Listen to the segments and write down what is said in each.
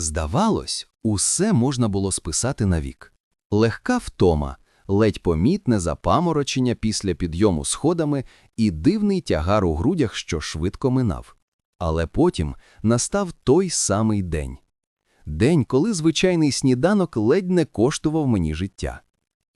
Здавалось, усе можна було списати на вік. Легка втома, ледь помітне запаморочення після підйому сходами і дивний тягар у грудях, що швидко минав. Але потім настав той самий день. День, коли звичайний сніданок ледь не коштував мені життя.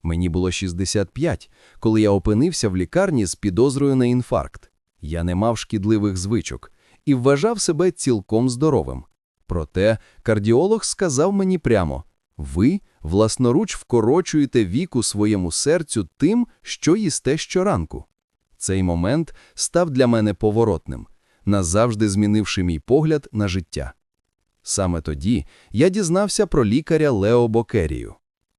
Мені було 65, коли я опинився в лікарні з підозрою на інфаркт. Я не мав шкідливих звичок і вважав себе цілком здоровим. Проте кардіолог сказав мені прямо: ви власноруч вкорочуєте віку своєму серцю тим, що їсте щоранку. Цей момент став для мене поворотним, назавжди змінивши мій погляд на життя. Саме тоді я дізнався про лікаря Лео Бокерію.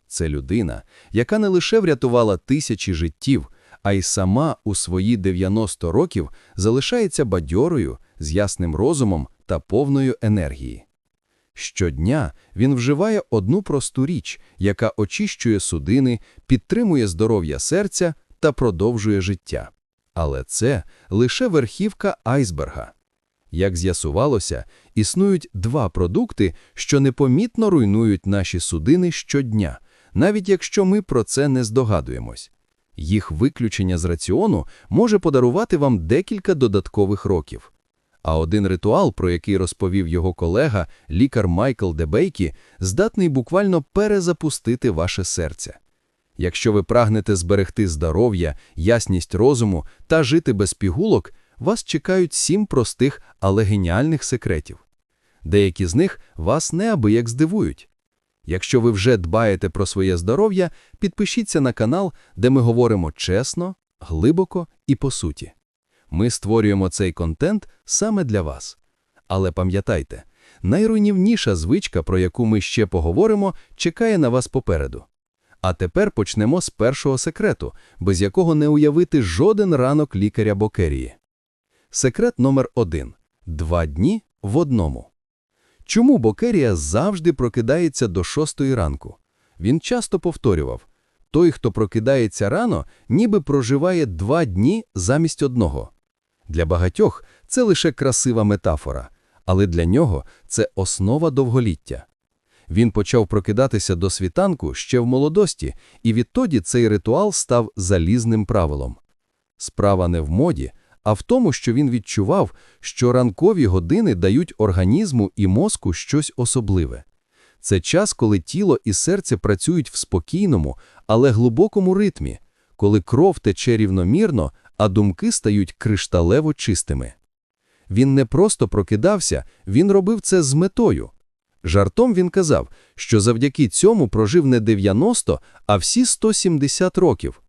Це людина, яка не лише врятувала тисячі життів, а й сама у свої 90 років залишається бадьорою, з ясним розумом та повною енергії. Щодня він вживає одну просту річ, яка очищує судини, підтримує здоров'я серця та продовжує життя. Але це лише верхівка айсберга. Як з'ясувалося, існують два продукти, що непомітно руйнують наші судини щодня, навіть якщо ми про це не здогадуємось. Їх виключення з раціону може подарувати вам декілька додаткових років. А один ритуал, про який розповів його колега, лікар Майкл Дебейкі, здатний буквально перезапустити ваше серце. Якщо ви прагнете зберегти здоров'я, ясність розуму та жити без пігулок, вас чекають сім простих, але геніальних секретів. Деякі з них вас неабияк здивують. Якщо ви вже дбаєте про своє здоров'я, підпишіться на канал, де ми говоримо чесно, глибоко і по суті. Ми створюємо цей контент саме для вас. Але пам'ятайте, найруйнівніша звичка, про яку ми ще поговоримо, чекає на вас попереду. А тепер почнемо з першого секрету, без якого не уявити жоден ранок лікаря Бокерії. Секрет номер один два дні в одному. Чому Бокерія завжди прокидається до шостої ранку? Він часто повторював той, хто прокидається рано, ніби проживає два дні замість одного. Для багатьох це лише красива метафора, але для нього це основа довголіття. Він почав прокидатися до світанку ще в молодості, і відтоді цей ритуал став залізним правилом. Справа не в моді, а в тому, що він відчував, що ранкові години дають організму і мозку щось особливе. Це час, коли тіло і серце працюють в спокійному, але глибокому ритмі, коли кров тече рівномірно, а думки стають кришталево чистими. Він не просто прокидався, він робив це з метою. Жартом він казав, що завдяки цьому прожив не 90, а всі 170 років.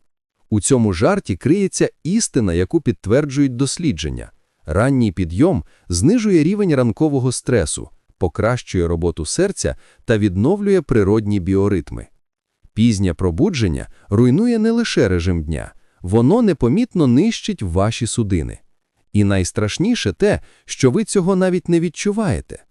У цьому жарті криється істина, яку підтверджують дослідження. Ранній підйом знижує рівень ранкового стресу, покращує роботу серця та відновлює природні біоритми. Пізнє пробудження руйнує не лише режим дня, воно непомітно нищить ваші судини. І найстрашніше те, що ви цього навіть не відчуваєте.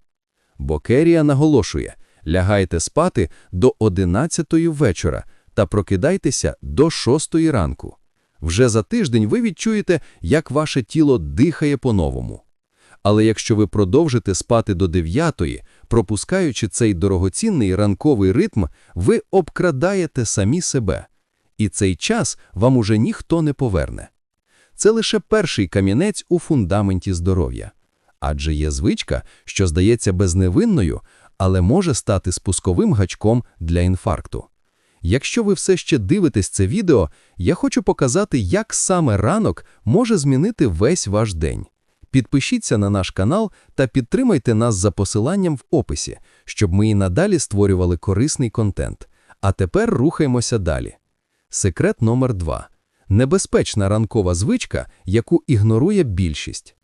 Бокерія наголошує лягайте спати до 11 вечора та прокидайтеся до 6 ранку. Вже за тиждень ви відчуєте, як ваше тіло дихає по-новому. Але якщо ви продовжите спати до 9, пропускаючи цей дорогоцінний ранковий ритм, ви обкрадаєте самі себе. І цей час вам уже ніхто не поверне. Це лише перший камінець у фундаменті здоров'я. Адже є звичка, що здається безневинною, але може стати спусковим гачком для інфаркту. Якщо ви все ще дивитесь це відео, я хочу показати, як саме ранок може змінити весь ваш день. Підпишіться на наш канал та підтримайте нас за посиланням в описі, щоб ми і надалі створювали корисний контент. А тепер рухаємося далі. Секрет номер 2 небезпечна ранкова звичка, яку ігнорує більшість.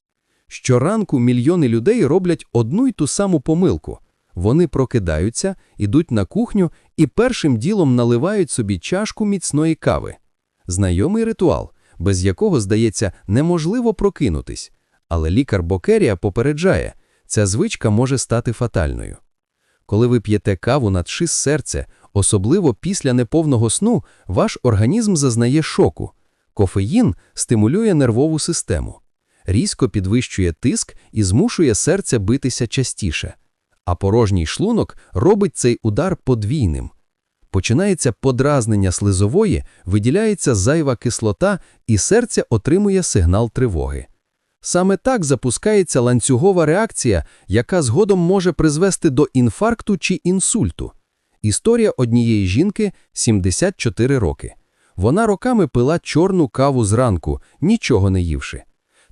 Щоранку мільйони людей роблять одну й ту саму помилку. Вони прокидаються, ідуть на кухню і першим ділом наливають собі чашку міцної кави. Знайомий ритуал, без якого, здається, неможливо прокинутись. Але лікар Бокерія попереджає, ця звичка може стати фатальною. Коли ви п'єте каву на тшис серце, особливо після неповного сну, ваш організм зазнає шоку. Кофеїн стимулює нервову систему, різко підвищує тиск і змушує серце битися частіше. а порожній шлунок робить цей удар подвійним. Починається подразнення слизової, виділяється зайва кислота, і серце отримує сигнал тривоги. Саме так запускається ланцюгова реакція, яка згодом може призвести до інфаркту чи інсульту. Історія однієї жінки 74 роки. Вона роками пила чорну каву зранку, нічого не ївши.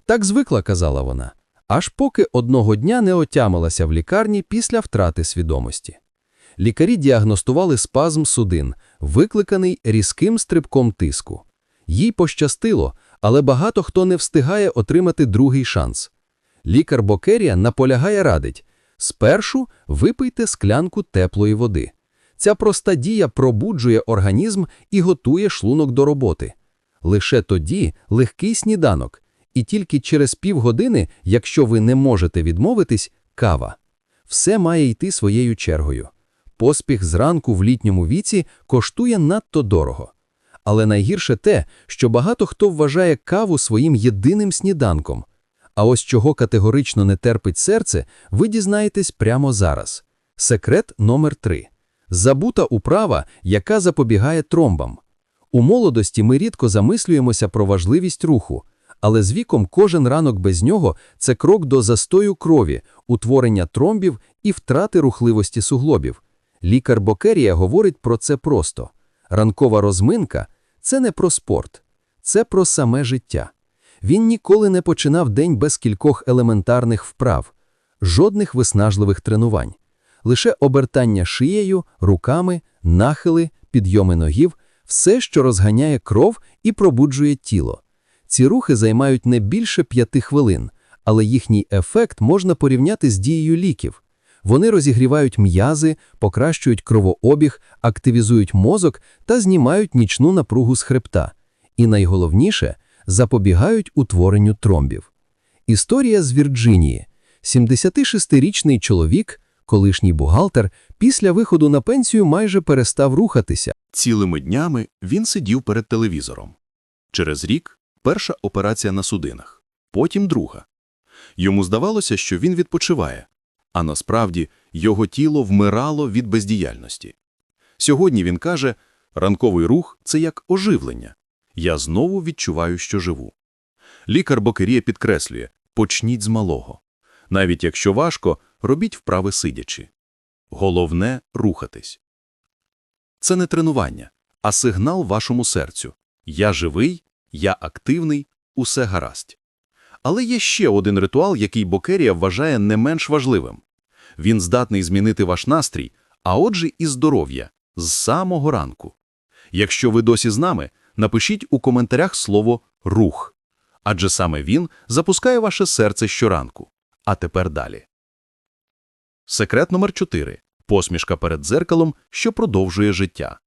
Так звикла, казала вона, аж поки одного дня не отямилася в лікарні після втрати свідомості. Лікарі діагностували спазм судин, викликаний різким стрибком тиску. Їй пощастило, але багато хто не встигає отримати другий шанс. Лікар Бокерія наполягає радить спершу випийте склянку теплої води. Ця проста дія пробуджує організм і готує шлунок до роботи. Лише тоді легкий сніданок, і тільки через півгодини, якщо ви не можете відмовитись, кава. Все має йти своєю чергою. Поспіх зранку в літньому віці коштує надто дорого. Але найгірше те, що багато хто вважає каву своїм єдиним сніданком. А ось чого категорично не терпить серце, ви дізнаєтесь прямо зараз. Секрет номер 3 Забута управа, яка запобігає тромбам. У молодості ми рідко замислюємося про важливість руху, але з віком кожен ранок без нього це крок до застою крові, утворення тромбів і втрати рухливості суглобів. Лікар Бокерія говорить про це просто. Ранкова розминка це не про спорт, це про саме життя. Він ніколи не починав день без кількох елементарних вправ, жодних виснажливих тренувань, лише обертання шиєю, руками, нахили, підйоми ногів, все, що розганяє кров і пробуджує тіло. Ці рухи займають не більше п'яти хвилин, але їхній ефект можна порівняти з дією ліків. Вони розігрівають м'язи, покращують кровообіг, активізують мозок та знімають нічну напругу з хребта. І найголовніше запобігають утворенню тромбів. Історія з Вірджинії. 76-річний чоловік, колишній бухгалтер, після виходу на пенсію майже перестав рухатися. Цілими днями він сидів перед телевізором. Через рік перша операція на судинах, потім друга. Йому здавалося, що він відпочиває, а насправді його тіло вмирало від бездіяльності. Сьогодні він каже, ранковий рух – це як оживлення. Я знову відчуваю, що живу. Лікар Бокерія підкреслює – почніть з малого. Навіть якщо важко, робіть вправи сидячи. Головне – рухатись. Це не тренування, а сигнал вашому серцю. Я живий, я активний, усе гаразд. Але є ще один ритуал, який Бокерія вважає не менш важливим. Він здатний змінити ваш настрій, а отже і здоров'я з самого ранку. Якщо ви досі з нами, напишіть у коментарях слово «рух», адже саме він запускає ваше серце щоранку. А тепер далі. Секрет номер 4. Посмішка перед дзеркалом, що продовжує життя.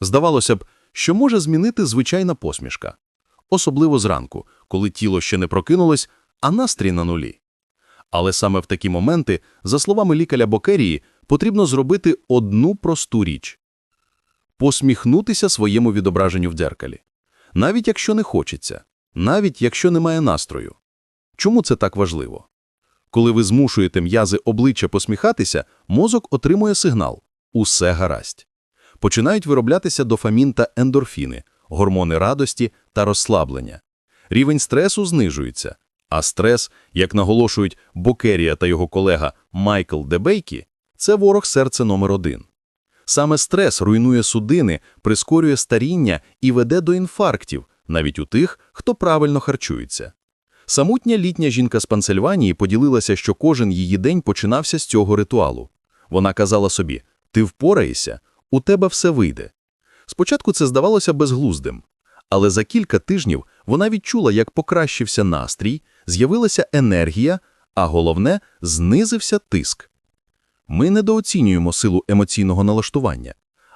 Здавалося б, що може змінити звичайна посмішка. Особливо зранку, коли тіло ще не прокинулось, а настрій на нулі. Але саме в такі моменти, за словами лікаря Бокерії, потрібно зробити одну просту річ – посміхнутися своєму відображенню в дзеркалі. Навіть якщо не хочеться, навіть якщо немає настрою. Чому це так важливо? Коли ви змушуєте м'язи обличчя посміхатися, мозок отримує сигнал – усе гаразд. Починають вироблятися дофамін та ендорфіни, гормони радості та розслаблення. Рівень стресу знижується, а стрес, як наголошують Бокерія та його колега Майкл Дебейкі, це ворог серця номер один. Саме стрес руйнує судини, прискорює старіння і веде до інфарктів, навіть у тих, хто правильно харчується. Самотня літня жінка з Пенсильванії поділилася, що кожен її день починався з цього ритуалу. Вона казала собі: ти впораєшся, у тебе все вийде. Спочатку це здавалося безглуздим, але за кілька тижнів вона відчула, як покращився настрій, з'явилася енергія, а головне, знизився тиск. Ми недооцінюємо силу емоційного налаштування,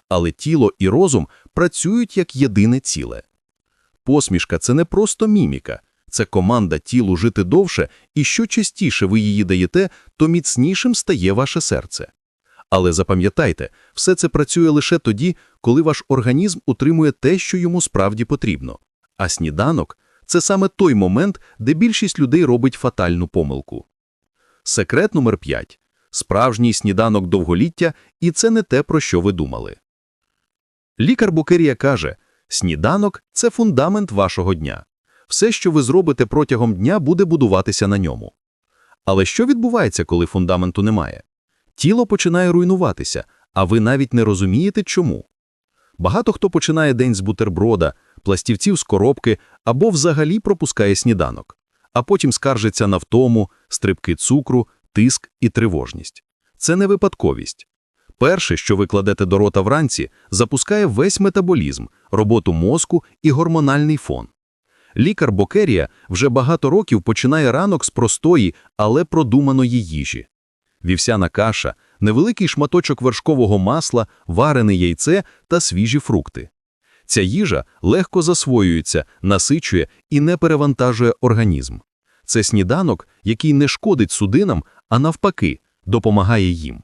але тіло і розум працюють як єдине ціле. Посмішка це не просто міміка, це команда тілу жити довше, і що частіше ви її даєте, то міцнішим стає ваше серце. Але запам'ятайте, все це працює лише тоді, коли ваш організм утримує те, що йому справді потрібно. А сніданок це саме той момент, де більшість людей робить фатальну помилку. Секрет номер 5. Справжній сніданок довголіття, і це не те, про що ви думали. Лікар Букерія каже, сніданок – це фундамент вашого дня. Все, що ви зробите протягом дня, буде будуватися на ньому. Але що відбувається, коли фундаменту немає? Тіло починає руйнуватися, а ви навіть не розумієте, чому. Багато хто починає день з бутерброда, пластівців з коробки або взагалі пропускає сніданок, а потім скаржиться на втому, стрибки цукру, тиск і тривожність. Це не випадковість. Перше, що ви кладете до рота вранці, запускає весь метаболізм, роботу мозку і гормональний фон. Лікар Бокерія вже багато років починає ранок з простої, але продуманої їжі. Вівсяна каша, невеликий шматочок вершкового масла, варене яйце та свіжі фрукти. Ця їжа легко засвоюється, насичує і не перевантажує організм. Це сніданок, який не шкодить судинам, а навпаки, допомагає їм.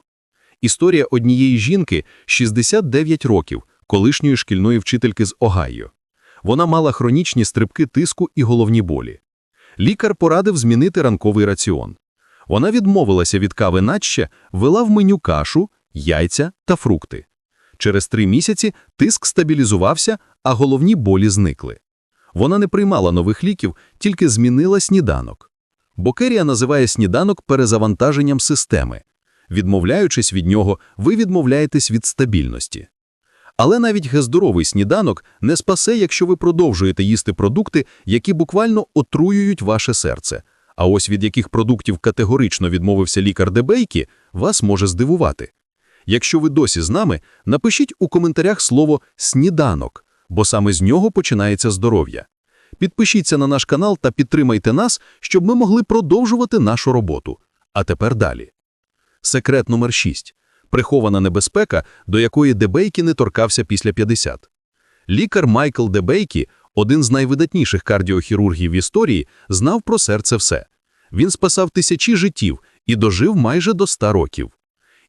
Історія однієї жінки 69 років, колишньої шкільної вчительки з Огайо. Вона мала хронічні стрибки тиску і головні болі. Лікар порадив змінити ранковий раціон. Вона відмовилася від кави наче, вела в меню кашу, яйця та фрукти. Через три місяці тиск стабілізувався, а головні болі зникли. Вона не приймала нових ліків, тільки змінила сніданок. Бокерія називає сніданок перезавантаженням системи. Відмовляючись від нього, ви відмовляєтесь від стабільності. Але навіть гездоровий сніданок не спасе, якщо ви продовжуєте їсти продукти, які буквально отруюють ваше серце. А ось від яких продуктів категорично відмовився лікар Дебейкі, вас може здивувати. Якщо ви досі з нами, напишіть у коментарях слово «сніданок», бо саме з нього починається здоров'я. Підпишіться на наш канал та підтримайте нас, щоб ми могли продовжувати нашу роботу. А тепер далі. Секрет номер 6. Прихована небезпека, до якої Дебейкі не торкався після 50. Лікар Майкл Дебейкі, один з найвидатніших кардіохірургів в історії, знав про серце все. Він спасав тисячі життів і дожив майже до 100 років.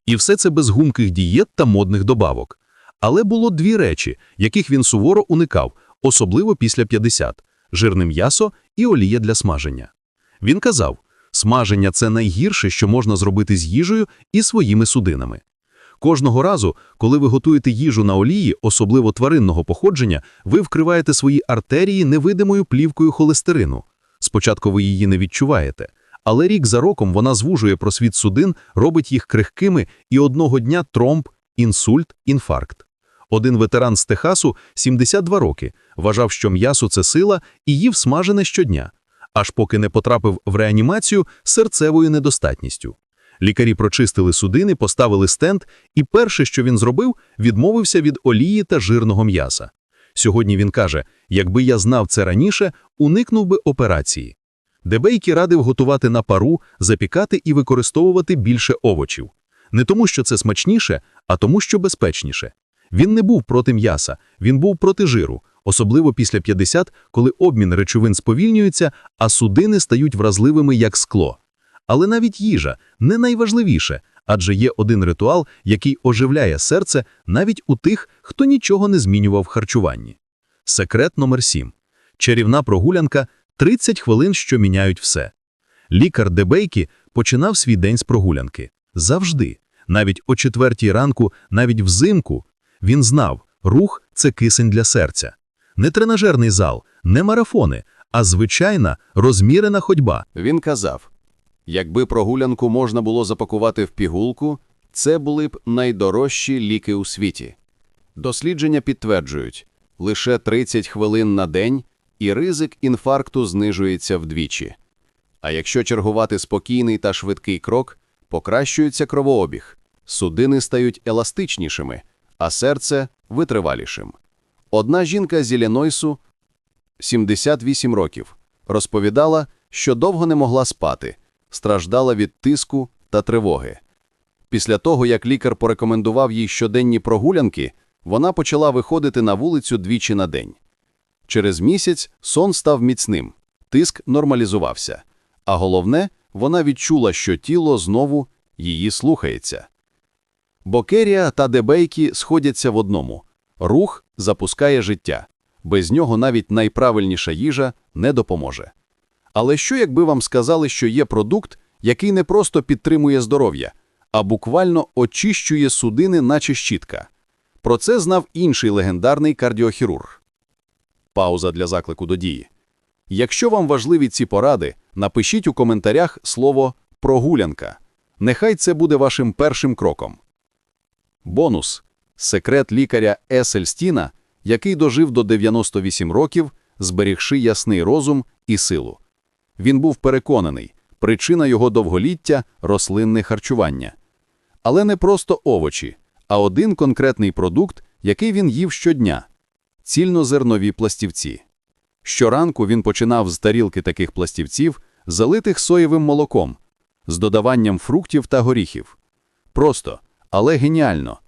І все це без гумких дієт та модних добавок. Але було дві речі, яких він суворо уникав, особливо після 50 – жирне м'ясо і олія для смаження. Він казав, смаження – це найгірше, що можна зробити з їжею і своїми судинами. Кожного разу, коли ви готуєте їжу на олії, особливо тваринного походження, ви вкриваєте свої артерії невидимою плівкою холестерину. Спочатку ви її не відчуваєте, але рік за роком вона звужує просвіт судин, робить їх крихкими і одного дня тромб, інсульт, інфаркт. Один ветеран з Техасу, 72 роки, вважав, що м'ясо – це сила, і їв смажене щодня, аж поки не потрапив в реанімацію серцевою недостатністю. Лікарі прочистили судини, поставили стенд, і перше, що він зробив, відмовився від олії та жирного м'яса. Сьогодні він каже, якби я знав це раніше, уникнув би операції. Дебейкі радив готувати на пару, запікати і використовувати більше овочів. Не тому, що це смачніше, а тому, що безпечніше. Він не був проти м'яса, він був проти жиру, особливо після 50, коли обмін речовин сповільнюється, а судини стають вразливими як скло. Але навіть їжа не найважливіше, адже є один ритуал, який оживляє серце навіть у тих, хто нічого не змінював в харчуванні. Секрет номер 7. Чарівна прогулянка 30 хвилин, що міняють все. Лікар Дебейкі починав свій день з прогулянки. Завжди. Навіть о четвертій ранку, навіть взимку. Він знав, рух – це кисень для серця. Не тренажерний зал, не марафони, а звичайна, розмірена ходьба. Він казав, якби прогулянку можна було запакувати в пігулку, це були б найдорожчі ліки у світі. Дослідження підтверджують, лише 30 хвилин на день і ризик інфаркту знижується вдвічі. А якщо чергувати спокійний та швидкий крок, покращується кровообіг, судини стають еластичнішими, а серце витривалішим. Одна жінка з Іллінойсу, 78 років, розповідала, що довго не могла спати, страждала від тиску та тривоги. Після того, як лікар порекомендував їй щоденні прогулянки, вона почала виходити на вулицю двічі на день. Через місяць сон став міцним, тиск нормалізувався, а головне, вона відчула, що тіло знову її слухається. Бокерія та Дебейкі сходяться в одному – рух запускає життя, без нього навіть найправильніша їжа не допоможе. Але що, якби вам сказали, що є продукт, який не просто підтримує здоров'я, а буквально очищує судини, наче щітка. Про це знав інший легендарний кардіохірург. Пауза для заклику до дії. Якщо вам важливі ці поради, напишіть у коментарях слово «прогулянка». Нехай це буде вашим першим кроком. Бонус – секрет лікаря Есельстіна, який дожив до 98 років, зберігши ясний розум і силу. Він був переконаний, причина його довголіття – рослинне харчування. Але не просто овочі, а один конкретний продукт, який він їв щодня – цільнозернові пластівці. Щоранку він починав з тарілки таких пластівців, залитих соєвим молоком, з додаванням фруктів та горіхів. Просто, але геніально.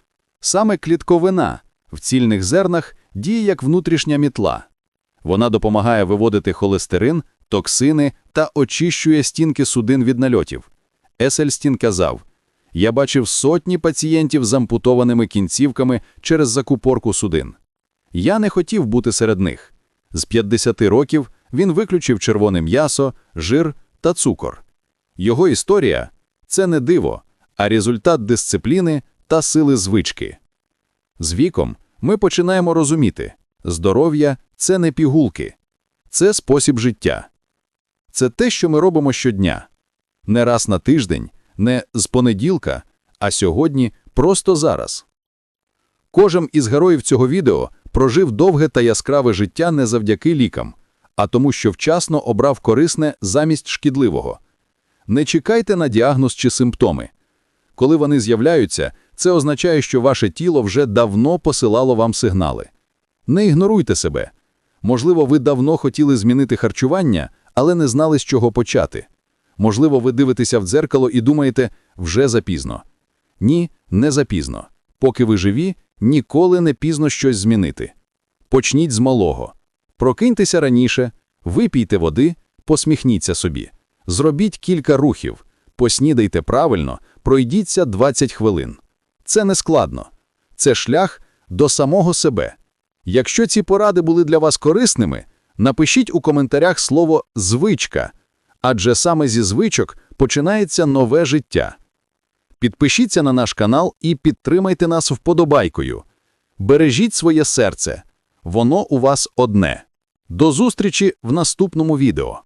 Саме клітковина в цільних зернах діє як внутрішня мітла. Вона допомагає виводити холестерин, токсини та очищує стінки судин від нальотів. Есельстін казав, «Я бачив сотні пацієнтів з ампутованими кінцівками через закупорку судин. Я не хотів бути серед них. З 50 років він виключив червоне м'ясо, жир та цукор. Його історія – це не диво, а результат дисципліни та сили звички. З віком ми починаємо розуміти – здоров'я – це не пігулки, це спосіб життя. Це те, що ми робимо щодня. Не раз на тиждень, не з понеділка, а сьогодні просто зараз. Кожен із героїв цього відео прожив довге та яскраве життя не завдяки лікам, а тому, що вчасно обрав корисне замість шкідливого. Не чекайте на діагноз чи симптоми. Коли вони з'являються, це означає, що ваше тіло вже давно посилало вам сигнали. Не ігноруйте себе. Можливо, ви давно хотіли змінити харчування, але не знали, з чого почати. Можливо, ви дивитеся в дзеркало і думаєте, вже запізно. Ні, не запізно. Поки ви живі, ніколи не пізно щось змінити. Почніть з малого. Прокиньтеся раніше, випійте води, посміхніться собі. Зробіть кілька рухів, поснідайте правильно, пройдіться 20 хвилин. Це не складно. Це шлях до самого себе. Якщо ці поради були для вас корисними, напишіть у коментарях слово «звичка», адже саме зі звичок починається нове життя. Підпишіться на наш канал і підтримайте нас вподобайкою. Бережіть своє серце, воно у вас одне. До зустрічі в наступному відео.